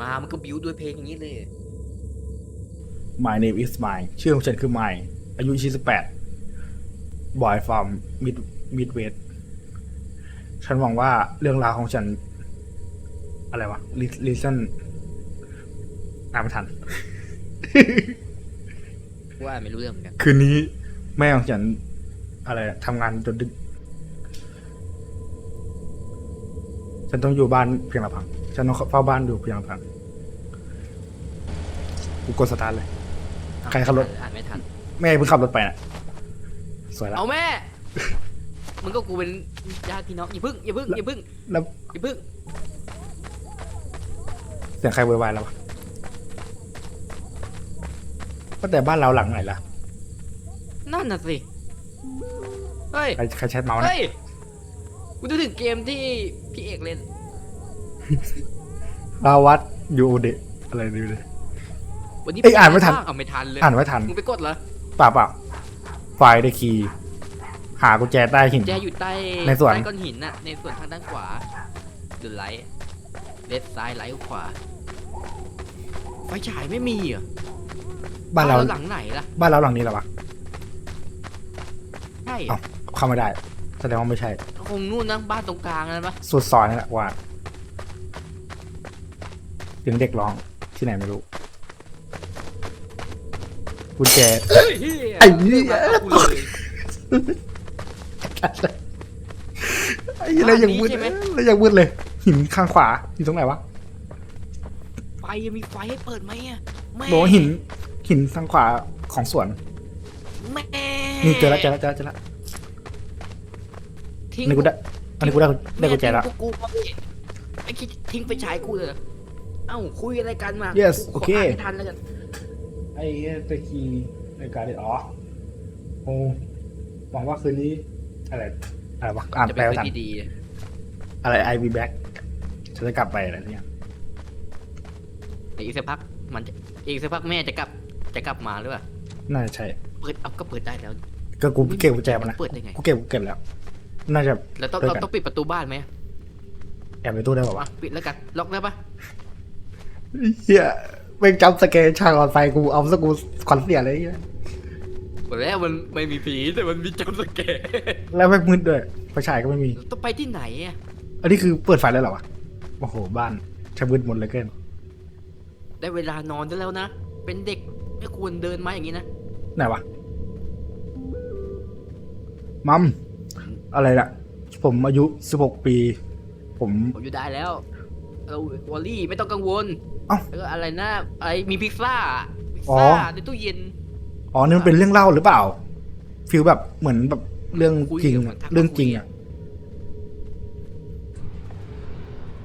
มา มันก็บิวด้วยเพลงอย่างนี้เลย My name is Mine ชื่อของฉันคือ Mine อายุ28 Boy from Mid Midwest ฉันหวังว่าเรื่องราวของฉัน อะไรวะ Listen อ่านไม่ทัน ว่าไม่รู้เรื่องเหมือนกัน คืนนี้แม่ของฉัน อะไรทำงานจนดึก ฉันต้องอยู่บ้านเพียงลำพัง ฉันต้องเฝ้าบ้านอยู่เพียงลำพังกูกดสตาร์ทเลย ใครขับรถ อ่านไม่ทัน แม่เพิ่งขับรถไปน่ะ สวยแล้ว เอาแม่มันก็กูเป็นญาติพี่น้องอย่าพึ่งอย่าพึ่งอย่าพึ่งแล้ว อย่าพึ่งเสียงใครโวยวายแล้ววะก็แต่บ้านเราหลังไหนล่ะ นั่นน่ะสิ เฮ้ย ใครใครแชทเมาส์นะ เฮ้ย กูนึกถึงเกมที่พี่เอกเล่น ราวัดยูเดะอะไรดูเลย วันนี้เอ้ยอ่านไม่ทันเอาไม่ทันเลยอ่านไม่ทันมึงไปกดเหรอเปล่าเปล่าไฟล์ได้คีย์หากุญแจใต้หิน แจอยู่ใต้ในสวน ใต้ก้อนหินน่ะ ในส่วนทางด้านขวาดูไลท์เลฟซ้ายไลท์ขวาไฟฉายไม่มีเหรอบ้านเรา หลังไหนล่ะบ้านเราหลังนี้เหรอวะใช่เอ้าเข้าไม่ได้ แสดงว่าไม่ใช่ คงนู่นนะบ้านตรงกลางนั่นปะสุดซอยนั่นแหละว่า เสียงเด็กร้องที่ไหนไม่รู้กุญแจไอ้เหี้ยริ่มมาเอากูเลยไอ้เหี้ยแล้วยังมืดบ้านนี้ใช่ไหมแล้วยังมืดเลย หินข้างขวาอยู่ตรงไหนวะไฟยังมีไฟให้เปิดไหมอะแม่บอกว่าหินหินทางขวาของสวนแม่นี่เจอแล้วเจอแล้วเจอแล้วเจอแล้วทิ้งอันนี้กูได้อันนี้กูได้ได้กุญแจแล้วม่ทิ้งกูกูไอ้คิดทิ้งไปฉายกูเลย เหรอเอ้าคุยอะไรกันมา Yes กูขโอเคานไม่ทันแล้วกันไอ้ตะคีในการดิอ๋อโอ้หวังว่าคืนนี้ อะไรอะไรวะอ่านจะแปลเป็นว่าเรื่ทัอนงที่ดี อะไร I be back ฉันจะกลับไปอะไรเนี่ยแต่อีกสักพักมันจะอีกสักพักแม่จะกลับจะกลับมาหรือเปล่าน่าจะใช่ เปิดเอาก็เปิดได้แล้วก็กูเก็บกุญแจมานะเปิดได้ไงกูเก็บกูเก็บแล้ว น่าจะ แล้วต้องด้วยเรากัน ต้องปิดประตูบ้านไหมแอบในตู้ได้ป่าวะอะปิดแล้วกันล็อกได้ปะ เฮียแม่งจับสเกนช่างออนไฟกูเอาสกูควันเสียเลยเหี้ยบอกแล้วมันไม่มีผีแต่มันมีจำสแกร์แล้วแม่งมืดด้วยไฟฉายก็ไม่มี ต้องไปที่ไหนอะอันนี้คือเปิดไฟแล้วเหรอวะโอ้โหบ้านชะมืดหมดเลยเกินได้เวลานอนได้แล้วนะ เป็นเด็กไม่ควรเดินมาอย่างนี้นะ ไหนวะมัมอะไรล่ะ ผมอายุสิบหกปี ผม ผมอยู่ได้แล้ว เราวอลลี่ไม่ต้องกังวล เอ้า แล้วก็อะไรนะอะไรมีพิซซ่าพิซอ๋อซ่าในตู้เย็น อ๋อนี่มันเป็นเรื่องเล่าหรือเปล่าฟิลแบบเหมือนแบบเรื่องคุยจริงกับมัอะนทักเรื่องจริงคุยอะอะ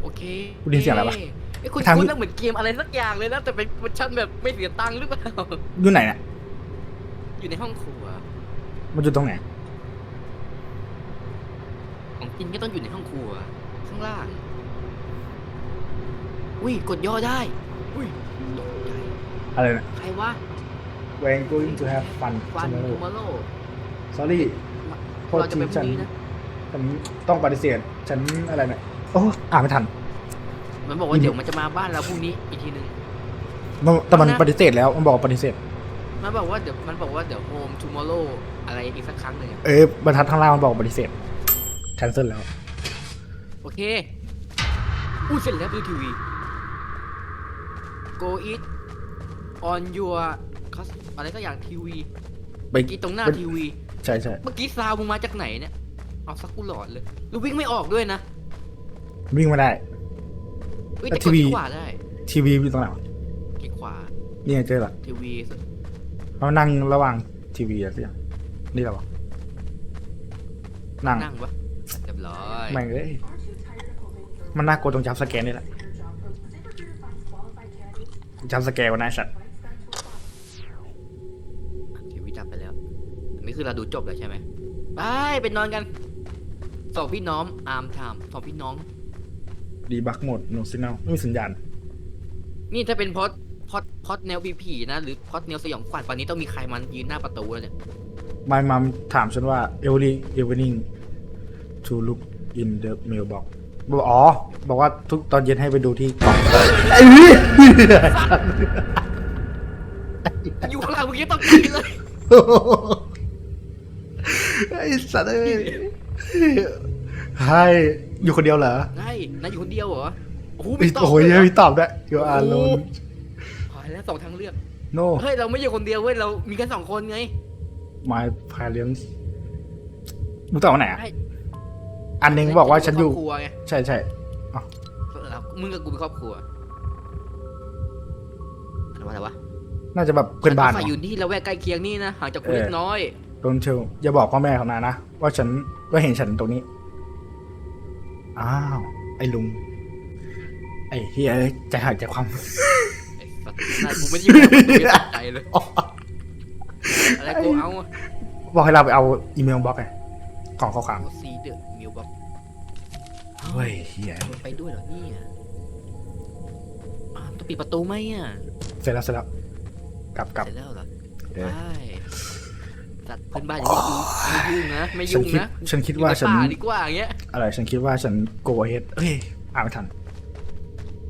โอเคกูได้ยินเสียงอะไรวะไอ้ยคุณทาง คุณน่าเหมือนเกมอะไรสักอย่างเลยนะแต่เป็นเวอร์ชันแบบไม่เสียตังค์หรือเปล่า อยู่ไหนเนี่ยอยู่ในห้องครัว มันอยู่ตรงไหนของกินก็ต้องอยู่ในห้องครัว ข้างล่าง อุ้ยกดย่อได้อุ้ยตกใจอะไรนะ ใครวะ When going to have fun ฟัน tomorrow ทูมาโล sorry โทษเราจะทีไปพรุ่ฉังนนี้นะ ฉันต้องปฏิเสธ ฉันอะไรเนี่ยโอ้อ่านไม่ทันมันบอกว่าเดี๋ยวมันจะมาบ้านเราพรุ่งนี้อีกทีหนึงมันแต่มันเอานะ ปฏิเสธแล้ว มันบอกว่าปฏิเสธ มันบอกว่าเดี๋ยวมันบอกว่าเดี๋ยวโฮมทูมอร์โลอะไรอีกสักครั้งหนึ่งอะเอ้ยบรรทัดข้างล่างมันบอกปฏิเสธแคนเซิลแล้ว โอเคอู้เสร็จแล้วดูทีวี go eat on your cus- อะไรก็อย่างทีวีไปเมื่อกี้ตรงหน้าเป็นทีวีใช่ใช่เมื่อกี้ซาวมึงมาจากไหนเนี่ยเอาสักกูหลอดเลยแล้ววิ่งไม่ออกด้วยนะ วิ่งไม่ได้เฮ้ยแล้วแต่ทีกดวีที่ขวาได้ ทีวีอยู่ตรงไหนวะคลิกขวานี่ไงเจอละทีวีเขานั่งระหว่างทีวีอะไรสักอย่างนี่เหรอวะนั่งนั่งวะเรียบร้อยแม่งเอ้ยมันน่ากลัวตรงจับสแกนนี่แหละ จับสแกนวันนั้สัตว์ทีวีดับไปแล้ว อันนี้คือเราดูจบแล้วใช่ไหมไปไปนอนกันสองพี่น้องอาร์มไทม์สองพี่น้อง ดีบักหมดโนซินลไม่มีสัญญาณ นี่ถ้าเป็นพอดพอดพอดแนวผีผีๆนะ หรือพอดแนวสยองขวัญป่านนี้ต้องมีใครมันยืนหน้าประตูแล้วเนี่ย My mom ถามฉันว่า every evening to look in the mailbox บอกอ๋อ บอกว่าทุกตอนเย็นให้ไปดูที่กล่องไอ้เหี้ยอยู่ข้างหลังเมื่อกี้ต้องใจเลยไอ้สัตว์เอ้ยให้อยู่คนเดียวเหรอไงนายอยู่คนเดียวเหรอ โอ้โหไอ้ไม่ตอบโอ้ยเลยเหรอไม่ตอบด้วยอยู่อาโลนพอแล้วสองทางเลือก no เฮ้ย เราไม่อยู่คนเดียวเว้ย เรามีแค่สองคนไง my parents มึงตอบว่าไหนอะใช่ อันหนึงบอกว่าฉันอยู่ ครอบครัวไงใช่ใช่แล้วมึงกับกูเป็นครอบครัวอะไรวะอะไรวะน่าจะแบบเพื่อนบ้านฝ่ายเหรออยู่ที่ละแวกใกล้เคียงนี่นะห่างจากกูเออเล็กน้อย โดนเชลอย่าบอกพ่อแม่ของนายนะ ว่าฉันว่าเห็นฉันตรงนี้ อ้าว ไอ้ลุง ไอ้เฮียเอ้ยใจหักใจความ ไอ้สัตว์น่ากูไม่ได้อยู่ในกูไม่ตกใจเลย อะไรกูเอาอะบอกให้เราไปเอาอีเมลบล็อกไงกล่องข้อความ โอซีเดอะมิวบอกเฮ้ยเฮียมันไปด้วยเหรอเนี่ยอ่าต้องปิดประตูไหมอะเสร็จแล้วเสร็จแล้วกลับกลับเสร็จแล้วเหรอเออใช่สัตว์เพื่อนบ้านอย่างนี้ไม่ยุ่งนะไม่ฉันยุ่งคิดนะฉันคิดว่าอยู่ฉันในป่าดีกว่าอย่างเงี้ยอะไรฉันคิดว่าฉันโกเฮดเฮ้ยอ่านไม่ทัน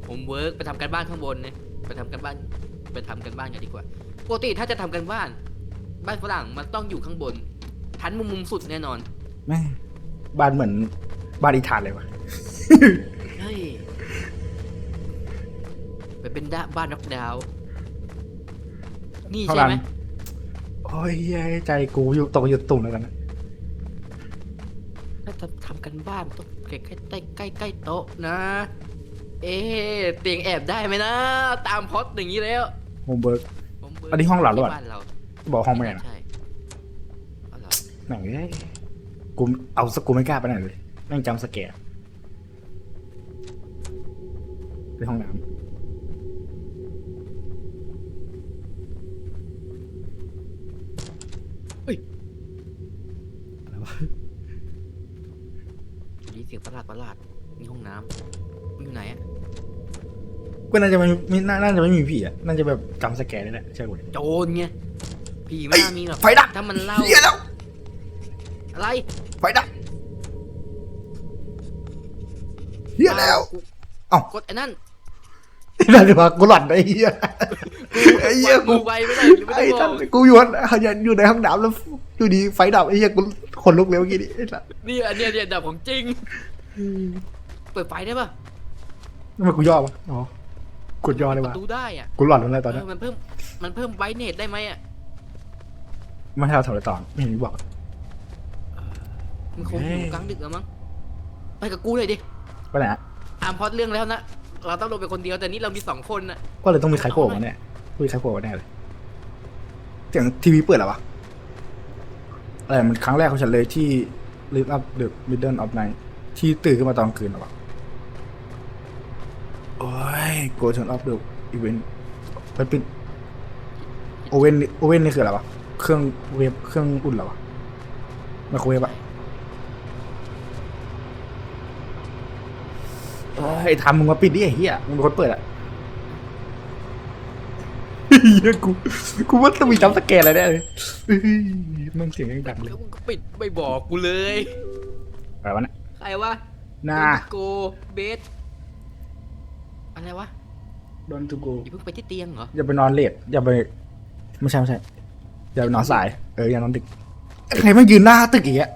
ผมเวิร์กไปทำกันบ้านข้างบนเนี่ยไปทำกันบ้านไปทำกันบ้านกันดีกว่าปกติถ้าจะทำกันบ้าน บ้านฝรั่งมันต้องอยู่ข้างบนทันมุมมุมสุดแน่นอน แม่บ้านเหมือนบ้านอีธานเลยวะ เฮ้ยไปเป็นด้าบ้านน็อกดาวน์นี่เท่าใช่นั้นไหมโอ้ยเหี้ยใจกูอยู่ตกอยู่ตุ่มแล้วกันนะถ้าจะทำกันบ้านต้องใกล้ใกล้ใกล้ใกล้โต๊ะนะ เอ๊ะเตียงแอบได้ไหมนะ ตามพล็อดอย่างนี้แล้วโฮมเบิร์ก ผมเบิกอันนี้ห้องเราหรือเปล่าที่บ้านเราบอกห้องแม่นะใช่เอาเหรอแม่งเอ้ยกูเอาสกกูไม่กล้าไปไหนเลยแม่งจำสแกร์ ในห้องน้ได้ยินเสียงประหลาดประหลาดนี่ห้องน้ำมันอยู่ไหนอะำก็น่าจะไม่ไม่น่าน่าจะไม่มีผีอะ น่าจะแบบจำสแกร์นี่แหละใช่ไหมโจรไงผีไม่น่ามีหรอกไฟดับถ้ามันเล่าเฮียแล้วอะไรไฟดับเฮียแล้วกูเอ้ากดไอ้นั่น น่าจะมากูหลอนไอ้เฮียไอ้เหี้ยกูกูไวไม่ได้ยังไม่ไอ้ได้บท่าอนกกูอยู่อยู่อยู่ในห้องน้ำแล้วอยู่ดีไฟดับไอ้เฮียกูขนลุกเร็วกี้นี่ไอ้สัสนี่อันเนี้ยเนี่ยดับของจริง เปิดไฟได้ปะทำไมกูย่อวะอ๋อกดย่อได้ปวะระตูได้อะกูหลอนอะไรตอนเอนี้อมันเพิ่มมันเพิ่มไวเนตได้ไหมอะไม่ให้เราทำอะไรต่อไม่เห็นบอก มันคงอเฮ้ยู่ยกลางดึกแล้วมั้งไปกับกูเลยดิไปไหนอะ อามพล็อดเรื่องแล้วนะ เราต้องลงไปคนเดียวแต่นี่เรามีสองคนน่ะก็เลยต้องมีใครโผล่มาแน่มีใครโผล่มาแน่เลยเสียงทีวีเปิดเหรอวะอะไรมันครั้งแรกของฉันเลยที่ Live Up the Middle of Night ที่ตื่นขึ้นมาตอนกลางคืนเหรอวะโอ้ย Go turn off the event มันปิดโอเว่นโอเว่นนี่คืออะไรวะ เครื่องเวฟเครื่องอุ่นเหรอวะไมโครเวฟอะ เอ้ยทำมึงมาปิดดิไอ้เหี้ยมึงเป็นคนเปิดอะเหี้ยกูกูว่าต้องมีจัมป์สแกนอะไรแน่เลยเฮ้ยแมันเสียงยังดังเลยแล้วมึงก็ปิดไม่บอกกูเลย อะไรวะเนี่ยใครวะน่าโกเบสอะไรวะดอนทูโกอย่าเพิ่งไปที่เตียงเหรออย่าไปนอนเลทอย่าไปไม่ใช่ไม่ใช่อย่าไปนอนสายเอออย่านอนดึกใครมายืนหน้าตึกอีกอะ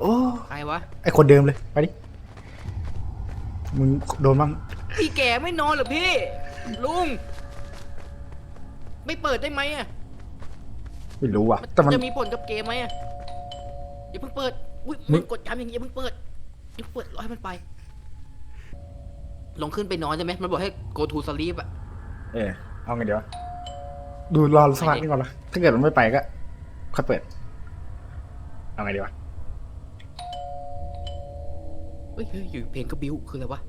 โอ้ใครวะไอคนเดิมเลยไปดิ มึงโดนบ้างพี่แกไม่นอนเหรอพี่ ลุง ไม่เปิดได้ไหมอะไม่รู้ว่ะมันแต่มันจะมีผลกับเกมไหมอะอย่าเพิ่งเปิดอุ้ยมึมึงงกดย้ำอย่างนี้อย่าเพิ่งเปิดอย่าเพิ่งเปิดรอให้มันไป ลงขึ้นไปนอนใช่ไหมมันบอกให้ go to sleep อะเออเอาไงเดี๋ยวะดูรอสักพักนึงก่อนละถ้าเกิดมันไม่ไปก็ค่อยเปิด เอาไงดีวะ เฮ้ยเฮ้ยอยู่เพลงก็บิ้วคืออะไรวะ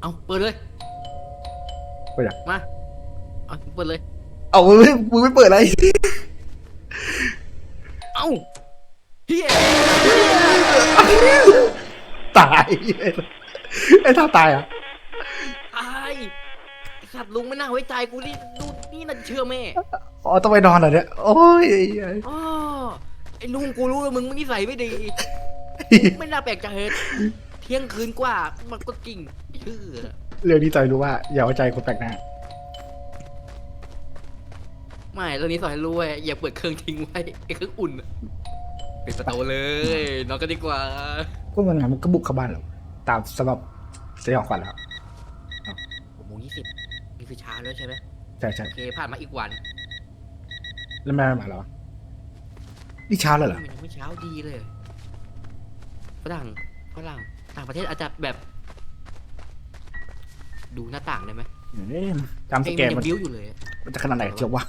เอาเปิดเลยเปิดยังมา เอาเปิดเลย เอามึงไม่มึงไม่เปิดอะไร เอ้าเฮียตายไอ้ท่าตายอะตายไอ้สัตว์ลุงไม่น่าไว้ใจกูนี่ดูนี่น่าจะเชื่อแม่อ๋อต้องไปนอนเหรอเนี่ยโอ้ยไอ้เหี้ยอ๋อไอ้ลุงกูรู้ว่ามึงนิสัยไม่ดี ไม่น่าแปลกใจเลยที่ที่ยงคืนกว่ามันก็กิ่งชื่อเรื่องนี้จอยรู้ว่า อย่าเอาใจคนแปลกหน้า ไม่ตอนนี้สอนให้รู้เว้ยอย่าเปิดเครื่องทิ้งไว้ไอ้เครื่องอุ่นอะปิดประตูเลยนอนกันดีกว่าก็มันไงมันก็บุกเข้าบ้านเราตามสำหรับสยองขวัญแล้วหกโมงยี่สิบนี่คือเช้าแล้วใช่ไหมใช่ใช่โอเคผ่านมาอีกวันแล้วแม่มาแล้วนี่เช้าแล้วเหรอมันยังไม่เช้าดีเลยฝ รั่งฝรั่งต่างประเทศอาจจะแบบ ดูหน้าต่างได้ไหมเอ๊ะจำสเองแกมันนยัมันงบิ้วอยู่เลยมันจะขนาดไหนเชียววะ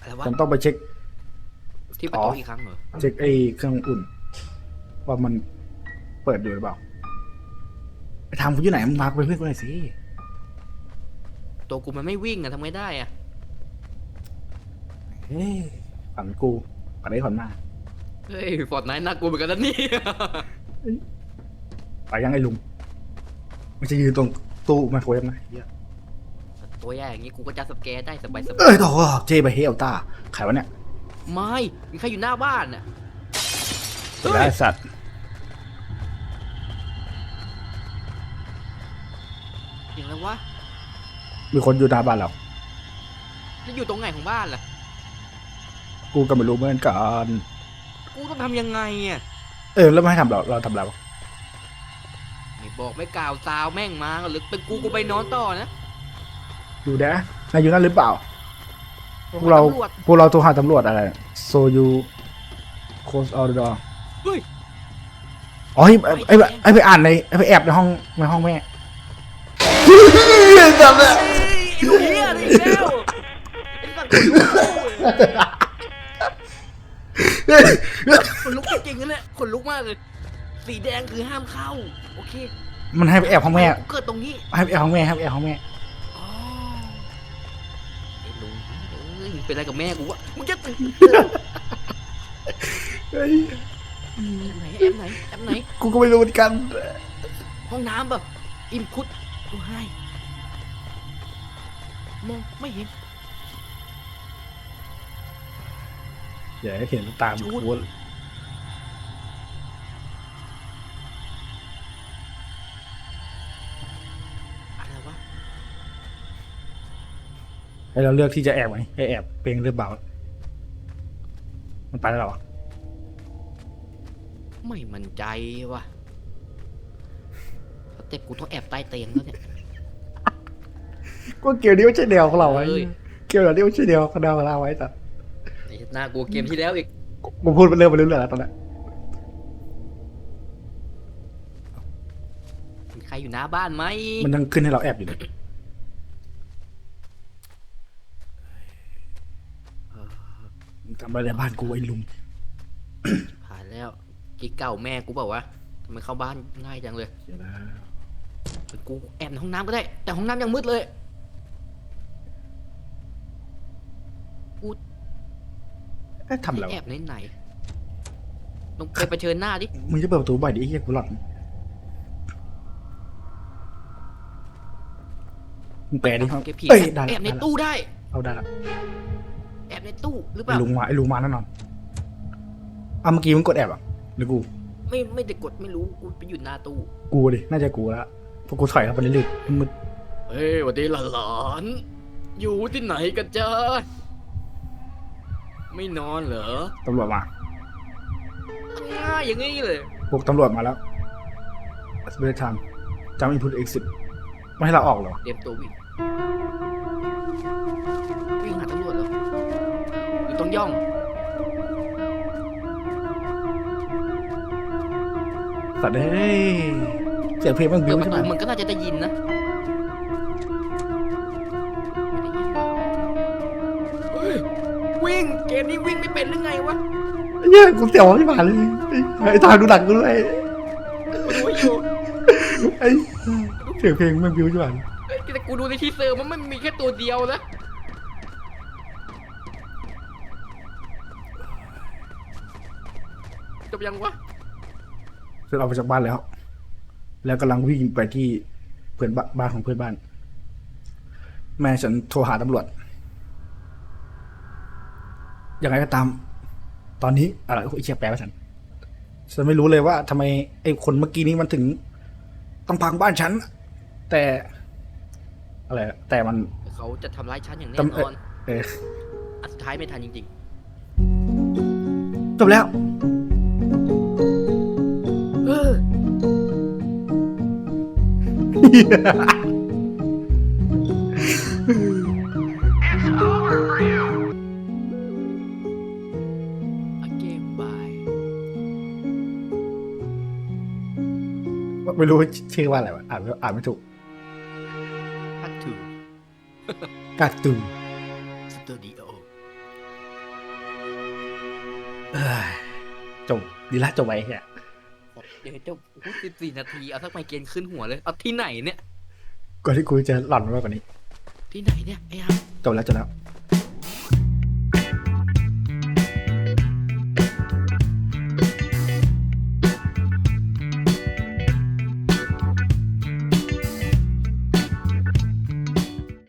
อะไรวะผมต้องไปเช็ค ที่ประตูอีกครั้งเหรอเช็คไอ้เครื่องอุ่น ว่ามันเปิดอยู่หรือเปล่าไปทำคุณอยู่ไหนมึงมาไปเพื่อนกูหน่อยสิตัวกูมันไม่วิ่งอะทำไงได้อะเฮ้ยฝันกูฝันได้ฝันมา เฮ้ยฟอร์ดไนท์น่ากลัวเหมือนกันนะเนี่ยไปยังไอ้ลุงมันจะยืนตรงตู้ไมโครเวฟนะเหี้ยตัวใหญ่อย่างงี้กูก็จะสแกนได้สบายสบาเอ้ยยต่อเจไปเฮลต้าใครวะเนี่ยไม่มีใครอยู่หน้าบ้านอะเดี๋ยวไอ้สัตว์อย่างไรวะมีคนอยู่หน้าบ้านเราแล้วอยู่ตรงไหนของบ้านล่ะ กูก็ไม่รู้เหมือนกัน กูต้องทำยังไงอะเออแล้วไม่ให้ทำเราเราทำเราไม่บอกไม่กล่าวซาวแม่งมาหรือเป็นกูกูไปนอนต่อนะอยู่นะนายอยู่นั่นหรือเปล่า พวกเรา ตำวจพวกเราโทรหาตำรวจอะไร so you close all the door เฮ้ยอ๋อไอ้ไอ้ไอ้ไปอ่านในไอ้ไปแอบในห้องในห้องแม่จำได้ไอ้ลูกเฮียนี่อีกแล้วไอ้สัตว์ ขนลุกจริงๆนะเนี่ยขนลุกมากเลย สีแดงคือห้ามเข้า โอเคมันให้ไปแอบห้องแม่กูเกิดตรงนี้ให้ไปแอบห้องแม่ให้ไปแอบห้องแม่ อ๋อไอ้ลุงเอ้ยมึงเป็นอะไรกับแม่กูวะมึงจะตื่นเฮ้ยไหนแอปไหนแอปไหน กูก็ไม่รู้เหมือนกัน ห้องน้ำแบบอิมคุดกูให้มองไม่เห็น อย่าให้เห็นตามชูกูดอะไรวะให้เราเลือกที่จะแอบไหมให้แอบเพลงหรือเปล่า มันไปแล้วเหรอ ไม่มั่นใจว่ะสเต็ปกูต้องแอบใต้เตียงแล้วเนี่ย ก็เกี่ยวนี้ไม่ใช่แนวของเราไว้เอ้ยเกี่ยวนี้ไม่ใช่แนวของเราของเราไว้แต่ไอ้ห น้ากลัวเกมที่แล้วอีกกูพูดไปเรื่องไปเรื่อยๆแล้วตอนนี้มีใครอยู่หน้าบ้านไหมมันยังขึ้นให้เราแอบอยู่เลยทำอะไรในบ้านกูไอ้ลุงผ่านแล้วกิ๊กเก่าแม่กูบอกว่าทำไมเข้าบ้านง่ายจังเลยเดี๋ยวนะเป็นกูแอบในห้องน้ำก็ได้ แต่ห้องน้ำยังมืดเลย เอ๊ะทำแล้วแอบไหนไหนๆลงไปเผชิญหน้าดิมึงจะเปิดประตูบ่อยดิไอ้เหี้ยกูหลอนมึงแปลดิครับเก็บผีเอ้ยแอบได้แอบในละตู้ได้ เอาได้ละแอบในตู้หรือเปไอ้ล่า ลุงมาไอ้ลุงมาแน่นอนอะเมื่อกี้มึงกดแอบอะหรือกู ไม่ไม่ได้กดไม่รู้กูไปอยู่หน้าตู้ กูดิ น่าจะกูละเพราะกูถอยเข้าไปเรื่อยๆมืดเฮ้ยวันนี้หลานๆอยู่ที่ไหนกันจ้า ไม่นอนเหรอตำรวจมา ง่ายอย่างนี้เลยพวกตำรวจมาแล้วสเปรย์ทางจำอินพุตเอ็กซิสไม่ให้เราออกเหรอ เตรียมตัววิ่งวิ่งหาตำรวจเหรอหรือต้องย่องสัตว์เอ้ยเสียงเพลงมันเปิบิ้ดวประใช่ไหตูมมันก็น่าจะได้ยินนะ มนี้วิ่งไม่เป็นหรือไงวะเหี้ยกูเสียวที่ผ่านเลยไอ้ทางดูหนักกูด้วยมาดูให้อยู่ไอ้เสียงเพลงมันบิ้วใช่ไหมเอ้ยแต่กูดูในทีเซอร์มันไม่มีแค่ตัวเดียวนะจบยังวะเสร็จออกไปจากบ้านแล้ว แล้วกำลังวิ่งไปที่เพื่อนบ้านบ้านของเพื่อนบ้าน แม่ฉันโทรหาตำรวจ ยังไงก็ตาม ตอนนี้อะไรโอ้ยเชียแปลว่าฉัน ฉันไม่รู้เลยว่าทำไมไอ้คนเมื่อกี้นี้มันถึงต้องพังบ้านฉัน แต่ อะไรอะแต่มันเขาจะทำร้ายฉันอย่างแน่จำนเอ่ออนเอออันสุดท้ายไม่ทันจริงจบแล้วๆเไม่รู้ว่าชื่อว่าอะไรวะอ่านไม่อ่านไม่ถูก Part การ์ตูน2 Studio เอ้ยจบดีละจบไปแค่เดี๋ยวจะพูดสิบสี่นาที เอาสักไมเกรนขึ้นหัวเลย เอาที่ไหนเนี่ยก่อนที่กูจะหล่อนมากกว่านี้ ที่ไหนเนี่ยไอ้ฮัมจบแล้วจบแล้ว